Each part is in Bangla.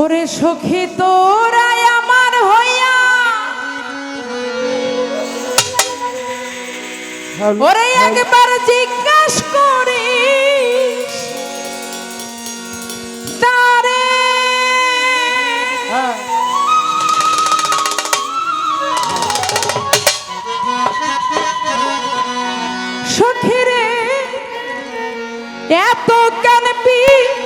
ওরে সখী তোরাই আমার হইয়া। ওরে একবার জিজ্ঞাস করি তারে। হ্যাঁ। সখীরে এত কেন পিস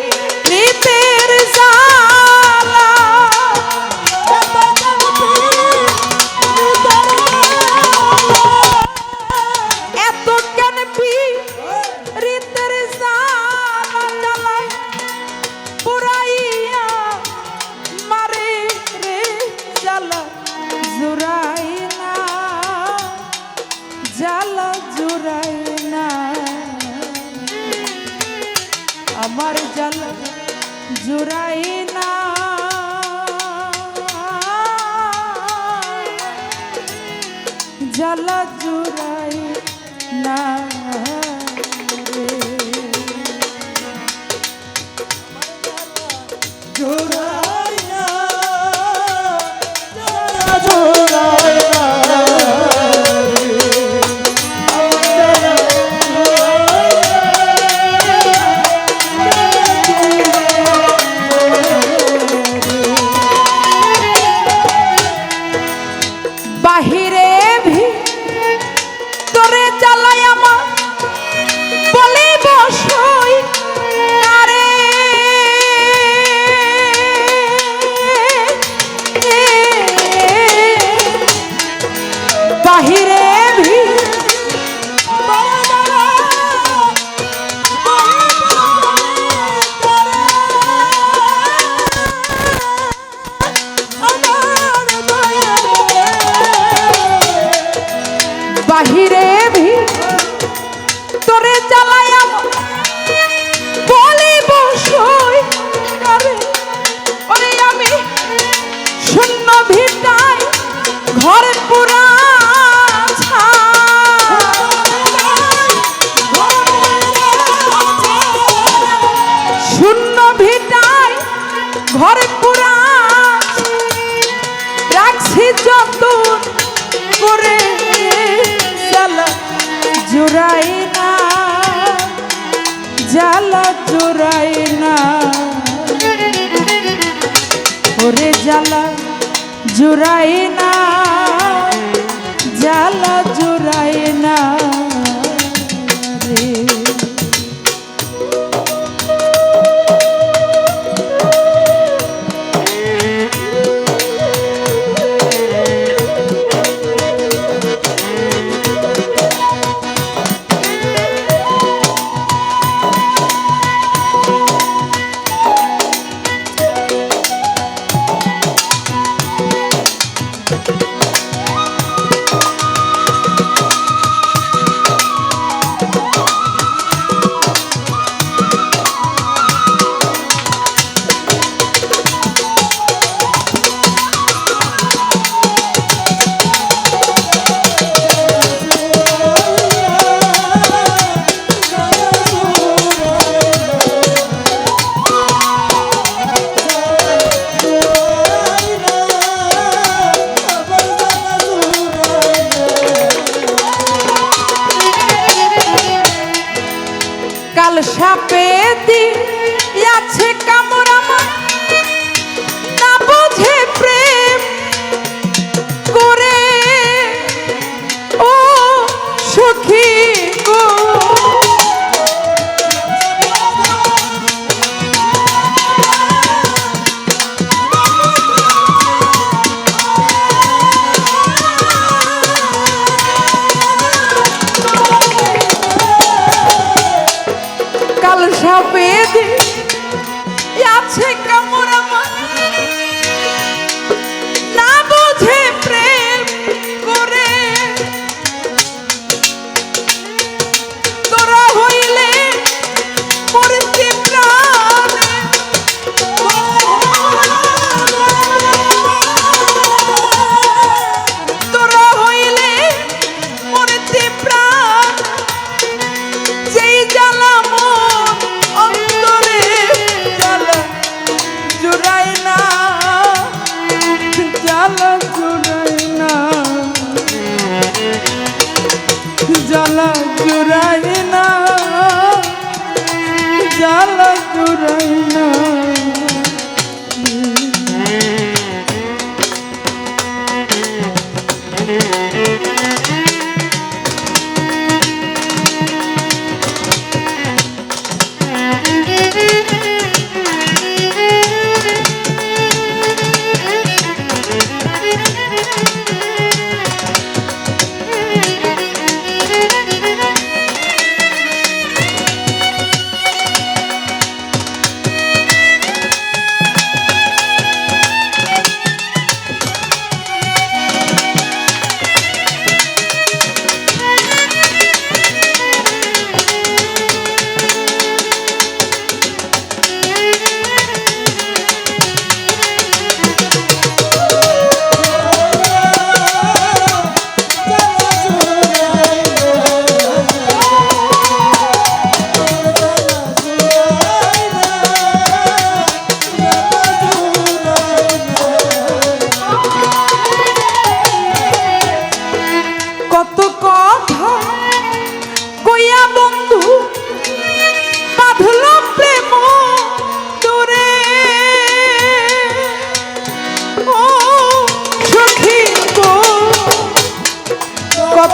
লাজু যে জ্বালা জুড়াই না জ্বালা জুড়াই না রে। সাপে দিন আছে কাম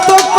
কত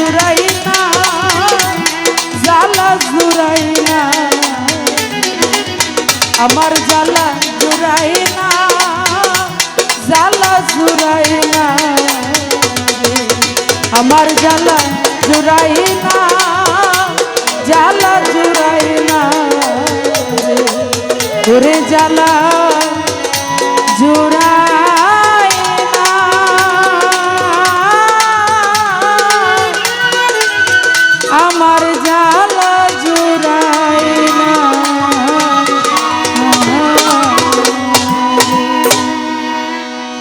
জুড়াই না জ্বালা জুড়াই না আমার জ্বালা জুড়াই না জ্বালা জুড়াই না আমার জ্বালা জুড়াই না জ্বালা জুড়াই না ওরে